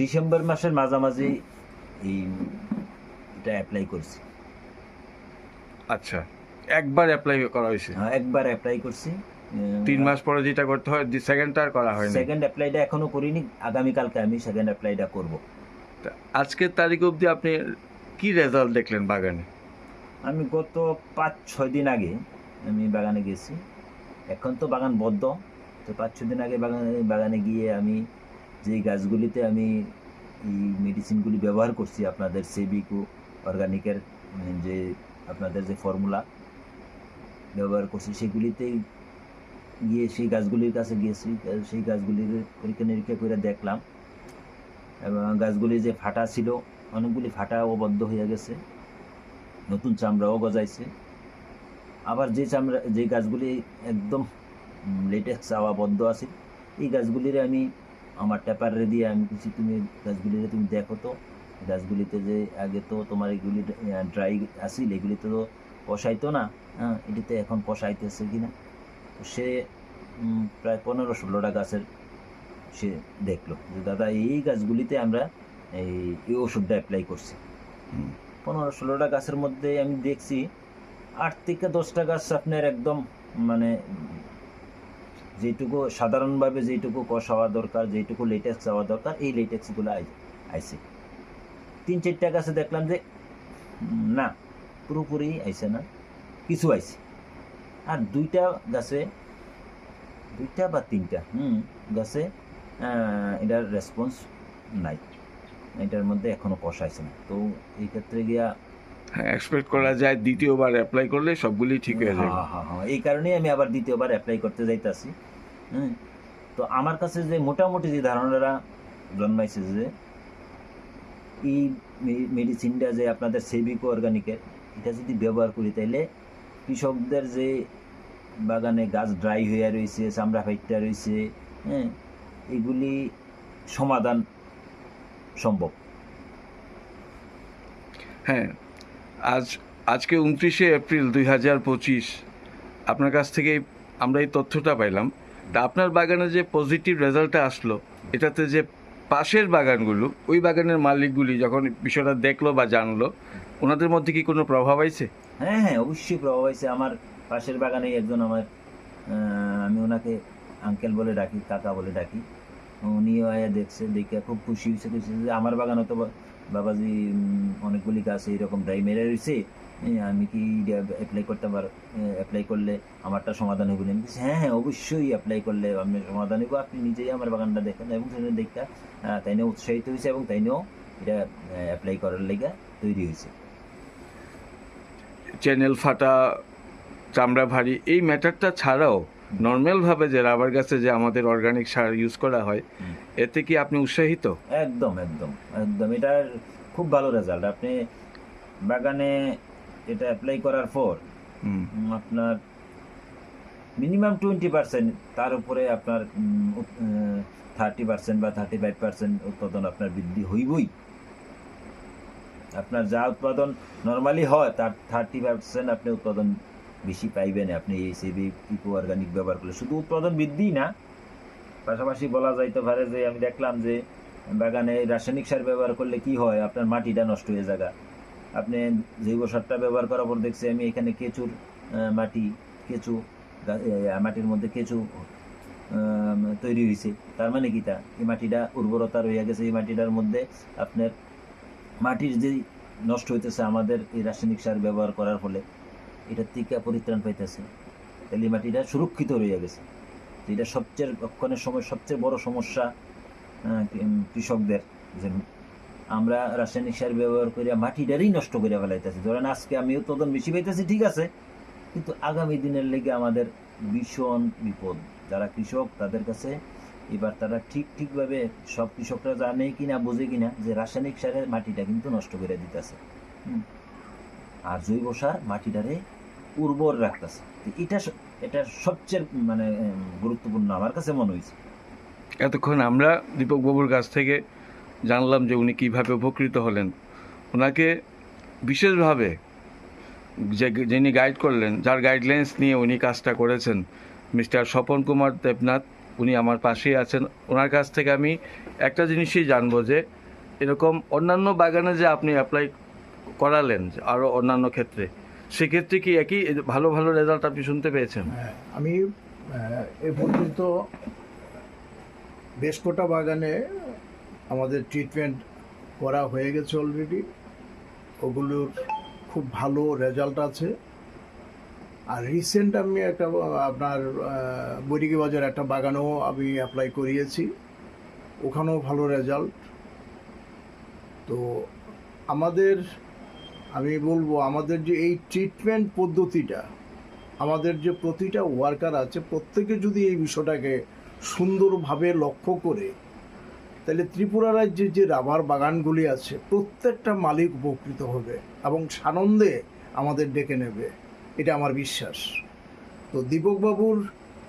December মাসের মাঝামাঝি এই এটা অ্যাপ্লাই করছি। আচ্ছা একবার অ্যাপ্লাই করা হয়েছে? হ্যাঁ, একবার অ্যাপ্লাই করছি। তিন মাস পরে যেটা করতে হয় সেকেন্ডটা আর করা হয়নি? সেকেন্ড অ্যাপ্লাইটা এখনও করিনি আগামীকালকে আমি সেকেন্ড অ্যাপ্লাইটা করব। আজকের তারিখ অবধি আপনি কি রেজাল্ট দেখলেন বাগানে? আমি গত পাঁচ ছয় দিন আগে আমি বাগানে গেছি। এখন তো বাগান বদ্ধ। তো পাঁচ ছয় দিন আগে বাগানে বাগানে গিয়ে আমি যেই গাছগুলিতে আমি এই মেডিসিনগুলি ব্যবহার করছি, আপনাদের সেবিকো অর্গানিকের যে আপনাদের যে ফর্মুলা ব্যবহার করছি সেগুলিতে গিয়ে সেই গাছগুলির কাছে গিয়েছি সেই গাছগুলির পরীক্ষা নিরীক্ষা করে দেখলাম। এবং গাছগুলি যে ফাটা ছিল, অনেকগুলি ফাটাও বদ্ধ হয়ে গেছে। নতুন চামড়াও গজাইছে। আবার যে চামড়া, যে গাছগুলি একদম লেটেক্স আওয়াবদ্ধ আছে, এই গাছগুলির আমি আমার ট্যাপারে দিয়ে আমি কিছু তুমি গাছগুলিরে তুমি দেখো তো। গাছগুলিতে যে আগে তো তোমার এগুলি ড্রাই আসিল এগুলিতে তো পশাইতো না হ্যাঁ এটিতে এখন পশাইতেছে কিনা? তো সে প্রায় পনেরো ষোলোটা গাছের সে দেখল যে দাদা এই গাছগুলিতে আমরা এই এই ওষুধটা অ্যাপ্লাই করছি। পনেরো ষোলোটা গাছের মধ্যে আমি দেখছি আট থেকে দশটা গাছ আপনার একদম মানে যেটুকু সাধারণভাবে যেটুকু কষ হওয়া দরকার যেটুকু লেটেক্স হওয়া দরকার, এই লেটেক্সগুলো আইছে। তিন চারটা গাছে দেখলাম যে না, পুরোপুরি আইসে না, কিছু আইসে আর দুইটা গাছে, দুইটা বা তিনটা, হুম, গাছে এটার রেসপন্স নাই। এটার মধ্যে এখনও আইসে না। তো এই ক্ষেত্রে গিয়া এক্সপেক্ট করা যায় দ্বিতীয়বার অ্যাপ্লাই করলে সবগুলি ঠিক হয়ে যাবে। হ্যাঁ হ্যাঁ হ্যাঁ এই কারণেই আমি আবার দ্বিতীয়বার অ্যাপ্লাই করতে যাইতাছি। হুম তো আমার কাছে যে মোটামুটি যে ধারণাটা জন্মাইছে যে এই মেডিসিনটা যে আপনাদের সেবিকো অর্গানিকের এটা যদি ব্যবহার করি তাইলে কৃষকদের যে বাগানে গাছ ড্রাই হয়ে রয়েছে চামড়া ফাইটটা রয়েছে হ্যাঁ এগুলি সমাধান সম্ভব। হ্যাঁ আজ, আজকে উনত্রিশে এপ্রিল দুই হাজার পঁচিশ। আপনার কাছ থেকে আমরা এই তথ্যটা পাইলাম। তা আপনার বাগানে যে পজিটিভ রেজাল্টটা আসলো, এটাতে যে পাশের বাগানগুলো, ওই বাগানের মালিকগুলি যখন বিষয়টা দেখল বা জানলো, ওনাদের মধ্যে কি কোনো প্রভাব আইছে? হ্যাঁ হ্যাঁ অবশ্যই প্রভাব হয়েছে আমার পাশের বাগানে একজন আমার আমি ওনাকে আঙ্কেল বলে ডাকি, কাকা বলে ডাকি। উনিও আয়া দেখছে, দেখে খুব খুশি হয়েছে যে আমার বাগানে তো বা- বাবাজি অনেকগুলি গাছ এইরকম ড্রাই মেরে রয়েছে। আমি কি অ্যাপ্লাই করতে পার অ্যাপ্লাই করলে আমারটা সমাধান হবে আমি হ্যাঁ হ্যাঁ অবশ্যই অ্যাপ্লাই করলে আমি সমাধান হইব। আপনি নিজেই আমার বাগানটা দেখেন এবং সেটা দেখা তাই নিয়ে উৎসাহিত হয়েছে এবং তাই নিয়েও এটা অ্যাপ্লাই করার লেগে তৈরি হয়েছে। চ্যানেল ফাটা, চামড়া ভারী, এই ম্যাটারটা ছাড়াও নর্মালভাবে যে রাবার গাছে যে আমাদের অর্গানিক সার ইউজ করা হয় এতে কি আপনি উৎসাহিত? একদম একদম একদম। এটার খুব ভালো রেজাল্ট আপনি বাগানে এটা অ্যাপ্লাই করার পর আপনার মিনিমাম টোয়েন্টি পার্সেন্ট তার উপরে আপনার থার্টি পার্সেন্ট বা থার্টি ফাইভ পার্সেন্ট উৎপাদন আপনার বৃদ্ধি হইবই। আপনার যা উৎপাদন নর্মালি হয় তার থার্টি পার্সেন্ট আপনি উৎপাদন বেশি পাইবেন, আপনি এই সেবি ইকো অর্গানিক ব্যবহার করলে। শুধু উৎপাদন বৃদ্ধি না, পাশাপাশি বলা যাইতে পারে যে, আমি দেখলাম যে, বাগানে রাসায়নিক সার ব্যবহার করলে কি হয়, আপনার মাটিটা নষ্ট হয়ে যাবে আপনি জৈব সারটা ব্যবহার করার পর দেখছি আমি এখানে কেঁচুর মাটি, কেঁচু মাটির মধ্যে কেঁচু তৈরি হয়েছে তার মানে কি তা? এই মাটিটা উর্বরতা রয়ে গেছে, এই মাটিটার মধ্যে আপনার মাটির যে নষ্ট হইতেছে, আমাদের এই রাসায়নিক সার ব্যবহার করার ফলে। এটার থেকে পরিত্রাণ পাইতেছে। তাহলে মাটিটা সুরক্ষিত রয়ে গেছে। তো এটা সবচেয়ে রক্ষণের সময় সবচেয়ে বড় সমস্যা কৃষকদের যে আমরা রাসায়নিক সার ব্যবহার করে মাটিটারই নষ্ট করে ফেলাইতেছি। ধরেন আজকে আমি উৎপাদন বেশি পাইতেছি, ঠিক আছে, কিন্তু আগামী দিনের লেগে আমাদের ভীষণ বিপদ। যারা কৃষক, তাদের কাছে এবার তারা ঠিক, ঠিকভাবে সব কৃষকরা জানে কিনা, বোঝে কিনা যে রাসায়নিক সারের মাটিটা কিন্তু নষ্ট করে দিতেছে। আর জৈব সার মাটিটারে উর্বর রাখতেছে। এটা এটা সবচেয়ে মানে গুরুত্বপূর্ণ আমার কাছে মনে হয়েছে এতক্ষণ আমরা দীপক বাবুর কাছ থেকে জানলাম যে উনি কীভাবে উপকৃত হলেন। ওনাকে বিশেষভাবে যে, যিনি গাইড করলেন, যার গাইডলাইন্স নিয়ে উনি কাজটা করেছেন, মিস্টার স্বপন কুমার দেবনাথ, উনি আমার পাশেই আছেন। ওনার কাছ থেকে আমি একটা জিনিসই জানব যে, এরকম অন্যান্য বাগানে যে আপনি অ্যাপ্লাই করালেন আরও অন্যান্য ক্ষেত্রে। সেক্ষেত্রে কি একই ভালো ভালো রেজাল্ট আপনি শুনতে পেয়েছেন? হ্যাঁ, আমি এ পর্যন্ত বেশ কটা বাগানে আমাদের ট্রিটমেন্ট করা হয়ে গেছে অলরেডি ওগুলোর খুব ভালো রেজাল্ট আছে। আর রিসেন্ট আমি একটা আপনার বৈরিকি বাজার একটা বাগানেও আমি অ্যাপ্লাই করিয়েছি। ওখানেও ভালো রেজাল্ট তো আমাদের আমি বলব, আমাদের যে এই ট্রিটমেন্ট পদ্ধতিটা, আমাদের যে প্রতিটা ওয়ার্কার আছে, প্রত্যেকে যদি এই বিষয়টাকে সুন্দরভাবে লক্ষ্য করে, তাহলে ত্রিপুরা রাজ্যে যে রাবার বাগানগুলি আছে, প্রত্যেকটা মালিক উপকৃত হবে এবং সানন্দে আমাদের ডেকে নেবে। এটা আমার বিশ্বাস। তো দীপকবাবুর